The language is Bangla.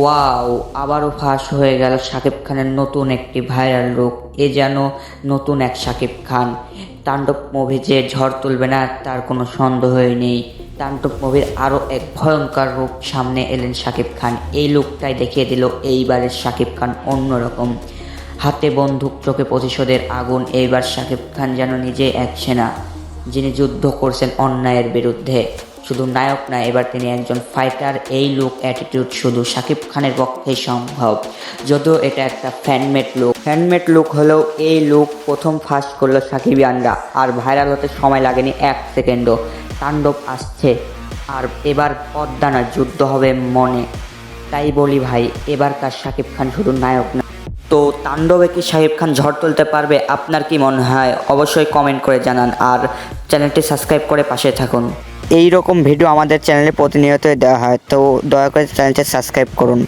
ওয়াও, আবারও ফাঁস হয়ে গেল শাকিব খানের নতুন একটি ভাইরাল রূপ। এ যেন নতুন এক শাকিব খান। তাণ্ডব মুভি যে ঝড় তুলবে না, তার কোনো সন্দেহই নেই। তাণ্ডব মুভির আরও এক ভয়ঙ্কর রূপ সামনে এলেন শাকিব খান। এই লুকটাই দেখিয়ে দিল এইবারের শাকিব খান অন্যরকম। হাতে বন্দুক, চোখে প্রতিশোধের আগুন, এইবার শাকিব খান যেন নিজে এক সেনা, যিনি যুদ্ধ করছেন অন্যায়ের বিরুদ্ধে। শুধু নায়ক না, এবার তিনি একজন ফাইটার এই লুক অ্যাটিটিউড শুধু শাকিব খানের পক্ষেই সম্ভব। যদিও এটা একটা ফ্যানমেড লুক ফ্যানমেড লুক হলেও এই লুক প্রথম ফার্স্ট করল সাকিবিয়ানরা, আর ভাইরাল হতে সময় লাগেনি এক সেকেন্ডও। তাণ্ডব আসছে, আর এবার পদ্মা না যুদ্ধ হবে মনে। তাই বলি ভাই, এবারকার শাকিব খান শুধু নায়ক না। তো তাণ্ডবে কি শাকিব খান ঝড় তুলতে পারবে, আপনার কি মনে হয়? অবশ্যই কমেন্ট করে জানান, আর চ্যানেলটি সাবস্ক্রাইব করে পাশে থাকুন। এই রকম ভিডিও আমাদের চ্যানেলে প্রতিনিয়তই দেওয়া হয় তো দয়া করে চ্যানেলটা সাবস্ক্রাইব করুন।